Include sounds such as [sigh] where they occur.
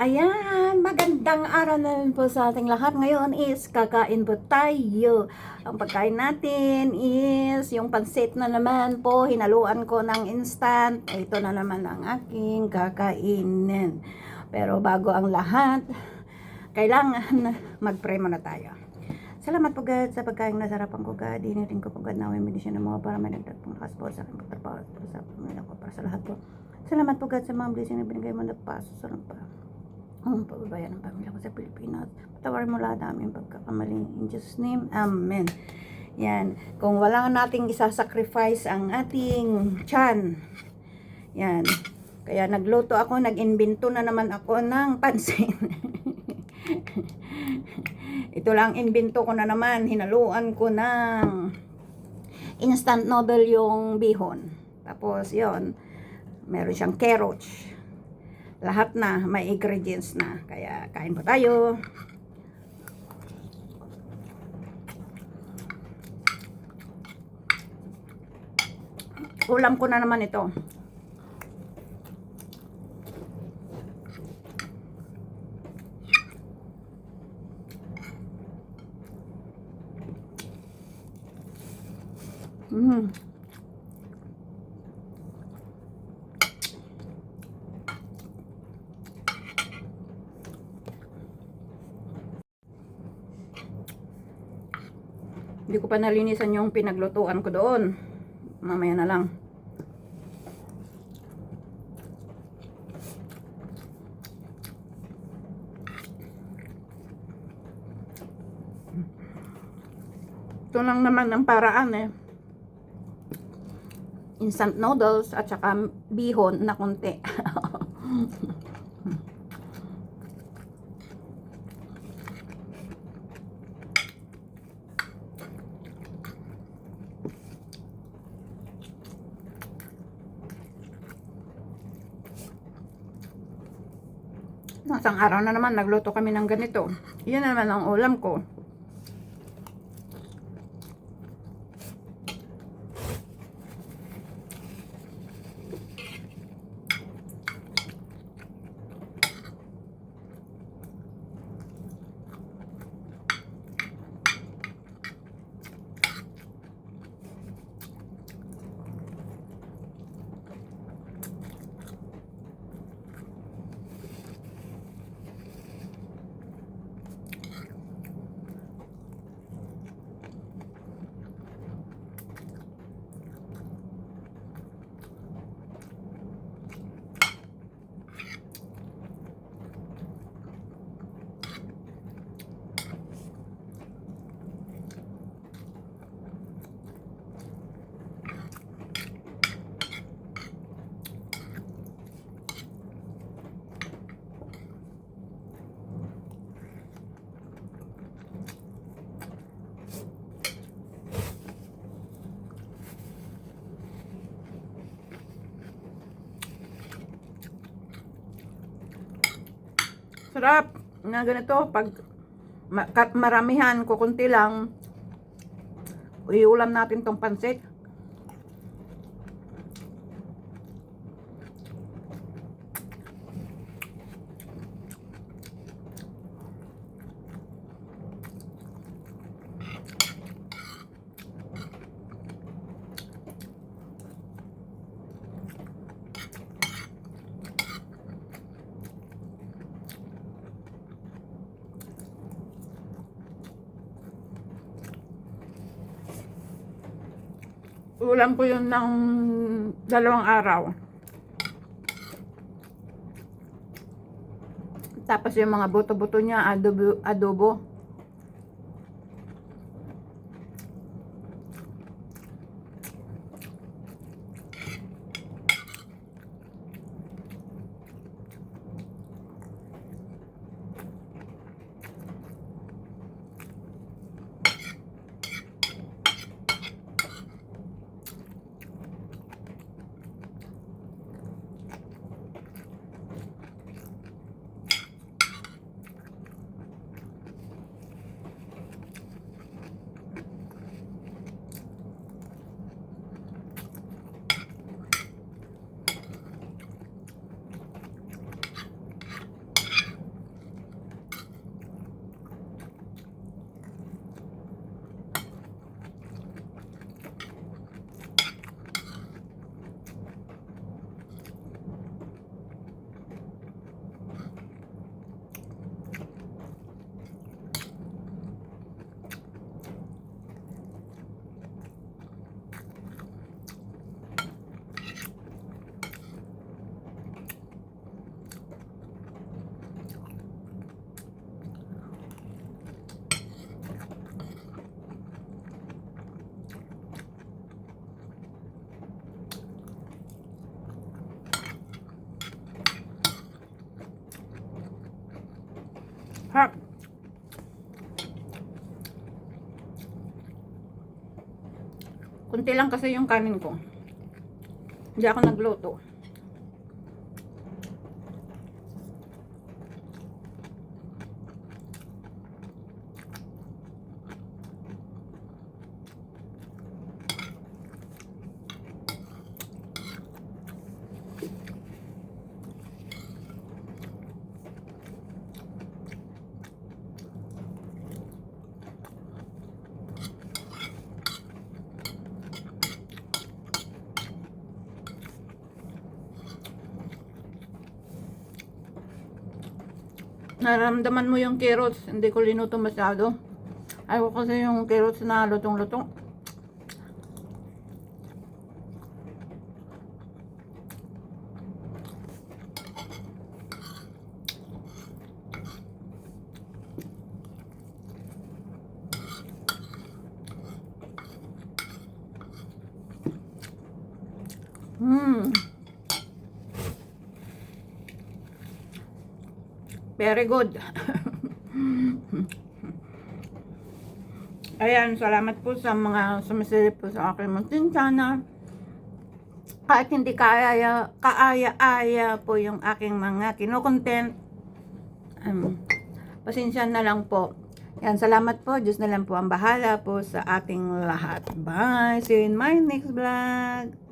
Ayan, magandang araw na rin po sa ating lahat. Ngayon is kakain po tayo. Ang pagkain natin is yung pansit na naman po. Hinaluan ko ng instant. Ito na naman ang aking kakainin. Pero bago ang lahat, kailangan mag-pray muna tayo. Salamat po God sa pagkain na sarapan ko God. Initin ko po God na may medisyon na mga para may nagdag pong lakas po sa aking pagtrabaho sa pamilya ko para sa lahat po. Salamat po God sa mga blessing na binigay mo na paso sa pa ang pababayan ng pamilya ko sa Pilipinas. Patawarin mo lahat namin pagkakamali. In Jesus' name, Amen. Yan. Kung wala nating isasacrifice ang ating chan, yan. Kaya nagluto ako, nag-invento na naman ako ng pansin. [laughs] Ito lang invento ko na naman. Hinaluan ko ng instant noodle yung bihon. Tapos, yon meron siyang carrots lahat na may ingredients na. Kaya kain po tayo. Ulam ko na naman ito. Mm. Hindi ko pa nalinisan yung pinaglutuan ko doon. Mamaya na lang. Ito lang naman ang paraan eh. Instant noodles at saka bihon na konti. [laughs] Nasang araw na naman, nagluto kami ng ganito. Yan naman ang ulam ko. Sarap na ganito pag maramihan kukunti lang iulam natin tong pansit. Ulam ko yun ng dalawang araw. Tapos yung mga buto-buto niya, adobo, adobo. Hap. Kunti lang kasi yung kanin ko. Hindi ako nagluto. Naramdaman mo yung carrots, hindi ko linuto masyado. Ayaw ko kasi yung carrots na lutong-lutong. Very good. Ayan, salamat po sa mga sumisilip po sa aking munting channel. Kahit hindi kaaya, kaaya-aya po yung aking mga kinokontent. Um, pasensya na lang po. Yan, salamat po. Diyos na lang po ang bahala po sa ating lahat. Bye! See you in my next vlog.